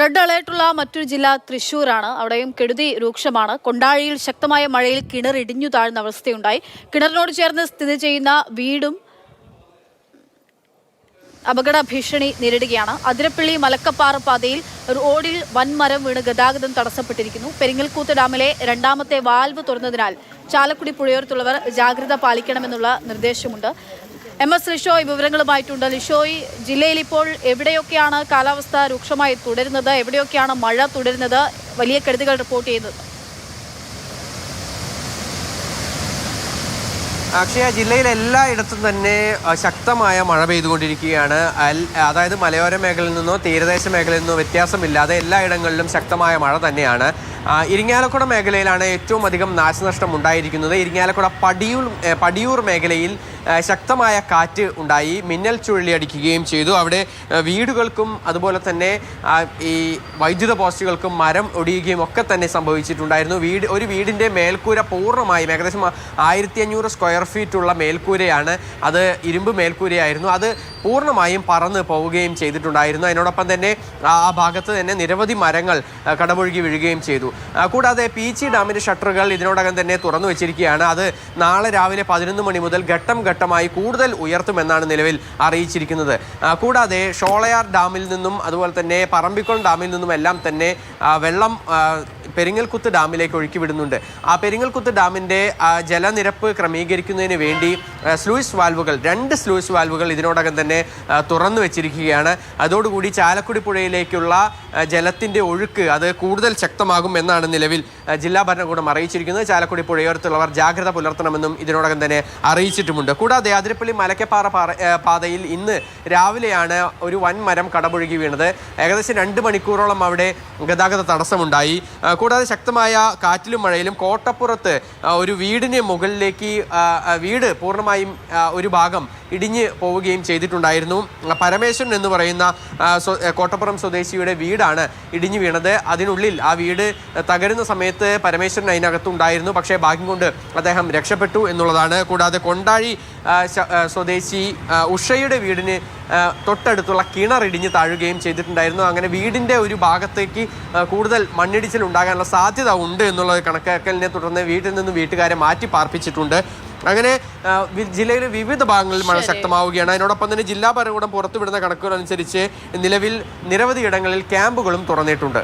Red അലേർട്ടുള്ള മറ്റൊരു ജില്ല തൃശൂരാണ് അവിടെയും കെടുതി രൂക്ഷമാണ്. കൊണ്ടാഴിയിൽ ശക്തമായ മഴയിൽ കിണർ ഇടിഞ്ഞു താഴ്ന്ന അവസ്ഥയുണ്ടായി. കിണറിനോട് ചേർന്ന് സ്ഥിതി ചെയ്യുന്ന വീടും അപകട ഭീഷണി നേരിടുകയാണ്. അതിരപ്പള്ളി മലക്കപ്പാറ പാതയിൽ റോഡിൽ വൻമരം വീണ് ഗതാഗതം തടസ്സപ്പെട്ടിരിക്കുന്നു. പെരിങ്ങൽക്കൂത്ത് ഡാമിലെ രണ്ടാമത്തെ വാൽവ് തുറന്നതിനാൽ ചാലക്കുടി പുഴയോരത്തുള്ളവർ ജാഗ്രത പാലിക്കണമെന്നുള്ള നിർദ്ദേശമുണ്ട്. എം എസ് ലിഷോയ് വിവരങ്ങളുമായിട്ടുണ്ട്. ലിഷോയ് ജില്ലയിൽ ഇപ്പോൾ എവിടെയൊക്കെയാണ് കാലാവസ്ഥ രൂക്ഷമായി തുടരുന്നത്? എവിടെയൊക്കെയാണ് മഴ തുടരുന്നത്? വലിയ കെടുതികൾ റിപ്പോർട്ട് ചെയ്യുന്നത്. അക്ഷയ ജില്ലയിൽ എല്ലായിടത്തും തന്നെ ശക്തമായ മഴ പെയ്തുകൊണ്ടിരിക്കുകയാണ്. അതായത് മലയോര മേഖലയിൽ നിന്നോ തീരദേശ മേഖലയിൽ നിന്നോ വ്യത്യാസമില്ലാതെ എല്ലായിടങ്ങളിലും ശക്തമായ മഴ തന്നെയാണ്. ഇരിങ്ങാലക്കുട മേഖലയിലാണ് ഏറ്റവും അധികം നാശനഷ്ടം ഉണ്ടായിരിക്കുന്നത് ഇരിങ്ങാലക്കുട പടിയൂർ പടിയൂർ മേഖലയിൽ ശക്തമായ കാറ്റ് ഉണ്ടായി. മിന്നൽ ചുഴലിയടിക്കുകയും ചെയ്തു. അവിടെ വീടുകൾക്കും അതുപോലെ തന്നെ ഈ വൈദ്യുത പോസ്റ്റുകൾക്കും മരം ഒടിയുകയും ഒക്കെ തന്നെ സംഭവിച്ചിട്ടുണ്ടായിരുന്നു. വീട് ഒരു വീടിന്റെ മേൽക്കൂര പൂർണമായും ഏകദേശം ആയിരത്തി അഞ്ഞൂറ് സ്ക്വയർ ഫീറ്റുള്ള മേൽക്കൂരയാണ്. അത് ഇരുമ്പ് മേൽക്കൂരയായിരുന്നു. അത് പൂർണമായും പറന്ന് പോവുകയും ചെയ്തിട്ടുണ്ടായിരുന്നു. അതിനോടൊപ്പം തന്നെ ആ ഭാഗത്ത് തന്നെ നിരവധി മരങ്ങൾ കടമൊഴുകി വീഴുകയും ചെയ്തു. കൂടാതെ പീച്ചി ഡാമിന്റെ ഷട്ടറുകൾ ഇതിനോടകം തന്നെ തുറന്നു വെച്ചിരിക്കുകയാണ്. അത് നാളെ രാവിലെ പതിനൊന്ന് മണി മുതൽ ഘട്ടം ഘട്ടമായി കൂടുതൽ ഉയർത്തുമെന്നാണ് നിലവിൽ അറിയിച്ചിരിക്കുന്നത്. കൂടാതെ ഷോളയാർ ഡാമിൽ നിന്നും അതുപോലെ തന്നെ പറമ്പിക്കുളം ഡാമിൽ നിന്നും എല്ലാം തന്നെ വെള്ളം പെരിങ്ങൽകുത്ത് ഡാമിലേക്ക് ഒഴുക്കി വിടുന്നുണ്ട് ആ പെരിങ്ങൽകുത്ത് ഡാമിന്റെ ജലനിരപ്പ് ക്രമീകരിക്കുന്നതിന് വേണ്ടി സ്ലൂയിസ് വാൽവുകൾ രണ്ട് സ്ലൂയിസ് വാൽവുകൾ ഇതിനോടകം തന്നെ തുറന്നു വെച്ചിരിക്കുകയാണ് അതോടുകൂടി ചാലക്കുടി പുഴയിലേക്കുള്ള ജലത്തിന്റെ ഒഴുക്ക് അത് കൂടുതൽ ശക്തമാകും എന്നാണ് നിലവിൽ ജില്ലാ ഭരണകൂടം അറിയിച്ചിരിക്കുന്നത്. ചാലക്കുടി പുഴയോരത്തുള്ളവർ ജാഗ്രത പുലർത്തണമെന്നും ഇതിനോടകം തന്നെ അറിയിച്ചിട്ടുമുണ്ട്. കൂടാതെ അതിരപ്പള്ളി മലക്കപ്പാറ പാതയിൽ ഇന്ന് രാവിലെയാണ് ഒരു വൻ മരം കടപുഴകി വീണത്. ഏകദേശം രണ്ട് മണിക്കൂറോളം അവിടെ ഗതാഗത തടസ്സമുണ്ടായി. കൂടാതെ ശക്തമായ കാറ്റിലും മഴയിലും കോട്ടപ്പുറത്ത് ഒരു വീടിന് മുകളിലേക്ക് വീട് പൂർണമായും ഒരു ഭാഗം ഇടിഞ്ഞ് പോവുകയും ചെയ്തിട്ടുണ്ടായിരുന്നു. പരമേശ്വരൻ എന്ന് പറയുന്ന കോട്ടപ്പുറം സ്വദേശിയുടെ വീടാണ് ഇടിഞ്ഞു വീണത്. അതിനുള്ളിൽ ആ വീട് തകരുന്ന സമയത്ത് പരമേശ്വരൻ അതിനകത്തുണ്ടായിരുന്നു. പക്ഷേ ഭാഗ്യം കൊണ്ട് അദ്ദേഹം രക്ഷപ്പെട്ടു എന്നുള്ളതാണ്. കൂടാതെ കൊണ്ടാഴി സ്വദേശി ഉഷയുടെ വീടിന് തൊട്ടടുത്തുള്ള കിണർ ഇടിഞ്ഞ് താഴുകയും ചെയ്തിട്ടുണ്ടായിരുന്നു. അങ്ങനെ വീടിന്റെ ഒരു ഭാഗത്തേക്ക് കൂടുതൽ മണ്ണിടിച്ചിൽ ഉണ്ടാകാനുള്ള സാധ്യത ഉണ്ട് എന്നുള്ള കണക്കാക്കലിനെ തുടർന്ന് വീട്ടിൽ നിന്ന് വീട്ടുകാരെ മാറ്റി പാർപ്പിച്ചിട്ടുണ്ട്. അങ്ങനെ ജില്ലയിലെ വിവിധ ഭാഗങ്ങളിൽ മഴ ശക്തമാവുകയാണ്. അതിനോടൊപ്പം തന്നെ ജില്ലാ ഭരണകൂടം പുറത്തുവിടുന്ന കണക്കുകൾ അനുസരിച്ച് നിലവിൽ നിരവധി ഇടങ്ങളിൽ ക്യാമ്പുകളും തുറന്നിട്ടുണ്ട്.